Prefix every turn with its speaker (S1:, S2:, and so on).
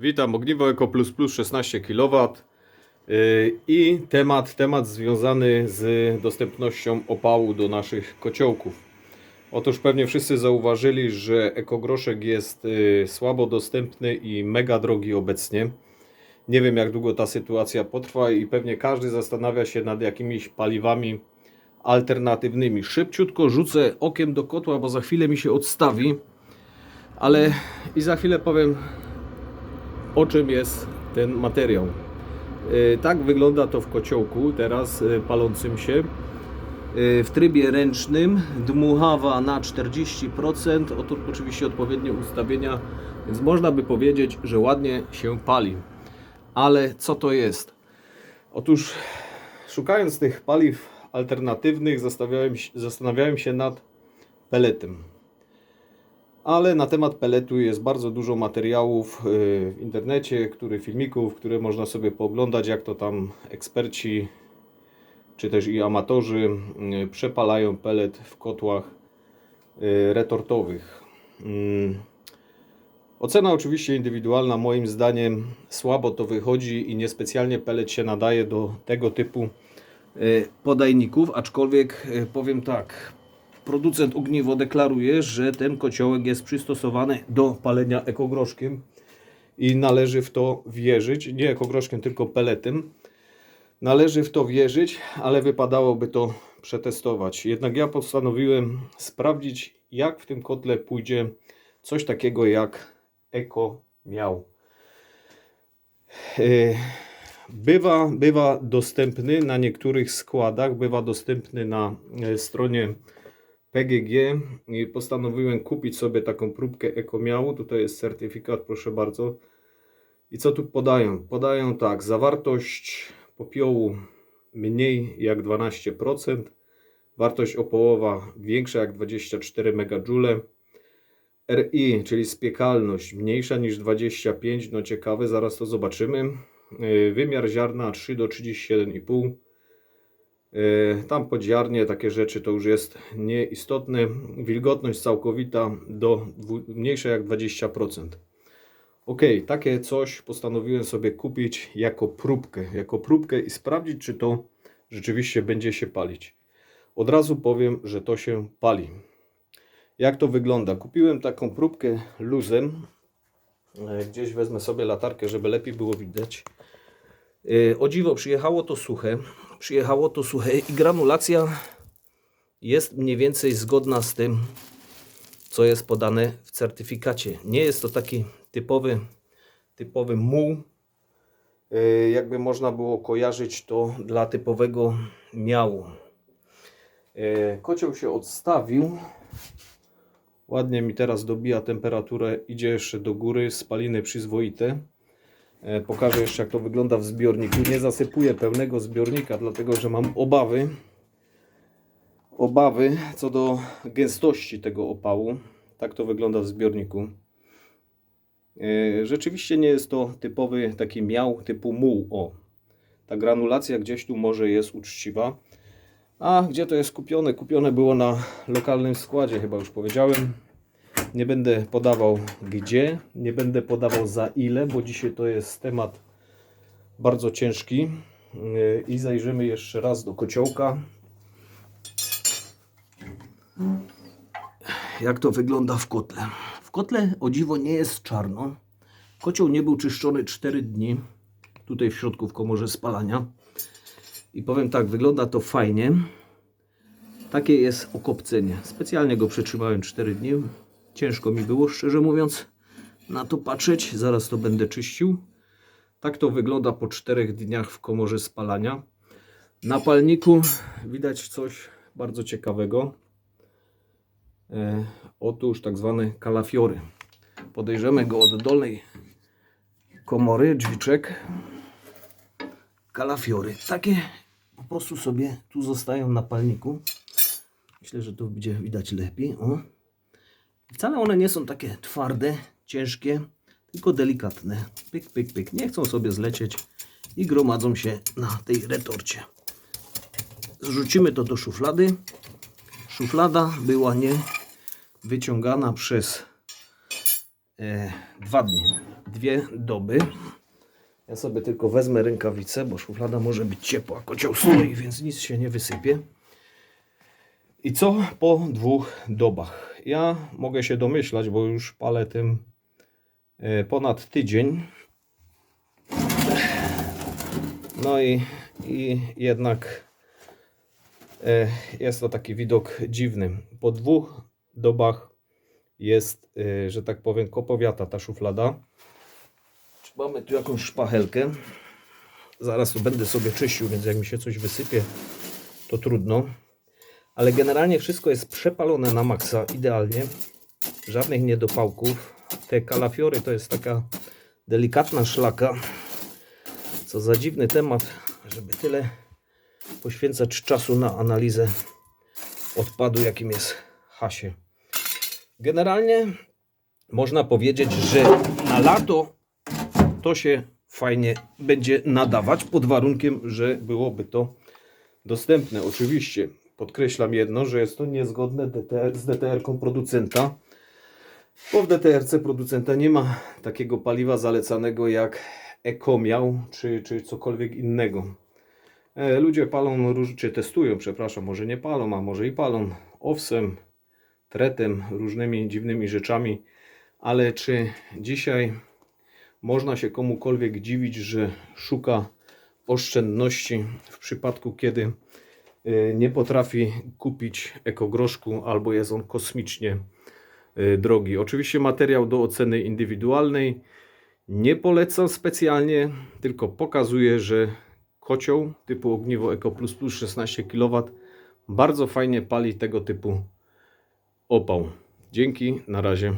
S1: Witam, Ogniwo Eco Plus Plus 16 kW Yy, i temat, temat związany z dostępnością opału do naszych kociołków. Otóż pewnie wszyscy zauważyli, że ekogroszek jest yy, słabo dostępny i mega drogi obecnie. Nie wiem jak długo ta sytuacja potrwa i pewnie każdy zastanawia się nad jakimiś paliwami alternatywnymi. Szybciutko rzucę okiem do kotła, bo za chwilę mi się odstawi. Ale i za chwilę powiem o czym jest ten materiał. Yy, Tak wygląda to w kociołku, teraz yy, palącym się. Yy, W trybie ręcznym dmuchawa na 40%, otóż oczywiście odpowiednie ustawienia, więc można by powiedzieć, że ładnie się pali. Ale co to jest? Otóż szukając tych paliw alternatywnych zastanawiałem się nad peletem. Ale na temat peletu jest bardzo dużo materiałów yy, w internecie, który filmików, które można sobie pooglądać, jak to tam eksperci czy też i amatorzy yy, przepalają pelet w kotłach yy, retortowych. Mm. Ocena oczywiście indywidualna, moim zdaniem słabo to wychodzi i niespecjalnie pelet się nadaje do tego typu podajników, aczkolwiek powiem tak, producent ogniwo deklaruje, że ten kociołek jest przystosowany do palenia ekogroszkiem i należy w to wierzyć. Nie ekogroszkiem, tylko peletem. Należy w to wierzyć, ale wypadałoby to przetestować. Jednak ja postanowiłem sprawdzić, jak w tym kotle pójdzie coś takiego jak eko miał. Yy, Bywa, bywa dostępny na niektórych składach, bywa dostępny na e, stronie PGG i postanowiłem kupić sobie taką próbkę ekomiału. Tutaj jest certyfikat, proszę bardzo. I co tu podają? Podają tak, zawartość popiołu mniej jak 12%, wartość opołowa większa jak 24 MJ, RI, czyli spiekalność mniejsza niż 25, no ciekawe, zaraz to zobaczymy. Yy, Wymiar ziarna 3 do 31,5 E, Tam podziarnie, takie rzeczy to już jest nieistotne. Wilgotność całkowita do mniejsza jak 20%. Ok, takie coś postanowiłem sobie kupić jako próbkę, jako próbkę i sprawdzić, czy to rzeczywiście będzie się palić. Od razu powiem, że to się pali. Jak to wygląda? Kupiłem taką próbkę luzem. E, Gdzieś wezmę sobie latarkę, żeby lepiej było widać. Yy, O dziwo, przyjechało to suche. Przyjechało to suche i granulacja jest mniej więcej zgodna z tym, co jest podane w certyfikacie. Nie jest to taki typowy, typowy muł. Yy, Jakby można było kojarzyć to dla typowego miału. Yy, Kocioł się odstawił. Ładnie mi teraz dobija temperaturę, idzie jeszcze do góry, spaliny przyzwoite. E, Pokażę jeszcze jak to wygląda w zbiorniku. Nie zasypuję pełnego zbiornika, dlatego że mam obawy. Obawy co do gęstości tego opału. Tak to wygląda w zbiorniku. E, Rzeczywiście nie jest to typowy taki miał typu muł. O, ta granulacja gdzieś tu może jest uczciwa. A gdzie to jest kupione? Kupione było na lokalnym składzie, chyba już powiedziałem. Nie będę podawał gdzie, nie będę podawał za ile, bo dzisiaj to jest temat bardzo ciężki. Yy, I zajrzymy jeszcze raz do kociołka. Jak to wygląda w kotle? W kotle o dziwo nie jest czarno. Kocioł nie był czyszczony 4 dni. Tutaj w środku w komorze spalania. I powiem tak, wygląda to fajnie. Takie jest okopcenie. Specjalnie go przetrzymałem 4 dni. Ciężko mi było, szczerze mówiąc, na to patrzeć. Zaraz to będę czyścił. Tak to wygląda po 4 dniach w komorze spalania. Na palniku widać coś bardzo ciekawego. E, otóż tak zwane kalafiory. Podejrzymy go od dolnej komory, drzwiczek. Kalafiory. Takie po prostu sobie tu zostają na palniku. Myślę, że to będzie widać lepiej. O. Wcale one nie są takie twarde, ciężkie, tylko delikatne. Pyk, pyk, pyk. Nie chcą sobie zlecieć i gromadzą się na tej retorcie. Zrzucimy to do szuflady. Szuflada była nie wyciągana przez e, dwa dni. dwie doby. Ja sobie tylko wezmę rękawice, bo szuflada może być ciepła. Kocioł stoi, więc nic się nie wysypie. I co po dwóch dobach? Ja mogę się domyślać, bo już palę tym e, ponad tydzień. No i, i jednak e, jest to taki widok dziwny. Po dwóch dobach jest, e, że tak powiem, kopowiata ta szuflada. Mamy tu jakąś szpachelkę? Zaraz tu będę sobie czyścił, więc jak mi się coś wysypie, to trudno. Ale generalnie wszystko jest przepalone na maksa, idealnie. Żadnych niedopałków. Te kalafiory to jest taka delikatna szlaka. Co za dziwny temat, żeby tyle poświęcać czasu na analizę odpadu, jakim jest hasie. Generalnie można powiedzieć, że na lato to się fajnie będzie nadawać, pod warunkiem, że byłoby to dostępne. Oczywiście podkreślam jedno, że jest to niezgodne DTR, z DTR-ką producenta, bo w DTR-ce producenta nie ma takiego paliwa zalecanego jak ekomiał czy, czy cokolwiek innego. E, Ludzie palą, czy testują, przepraszam, może nie palą, a może i palą owsem, tretem, różnymi dziwnymi rzeczami, ale czy dzisiaj można się komukolwiek dziwić, że szuka oszczędności w przypadku, kiedy nie potrafi kupić ekogroszku albo jest on kosmicznie y, drogi. Oczywiście materiał do oceny indywidualnej nie polecam specjalnie, tylko pokazuję, że kocioł typu ogniwo Eco Plus Plus 16 kW bardzo fajnie pali tego typu opał. Dzięki, na razie.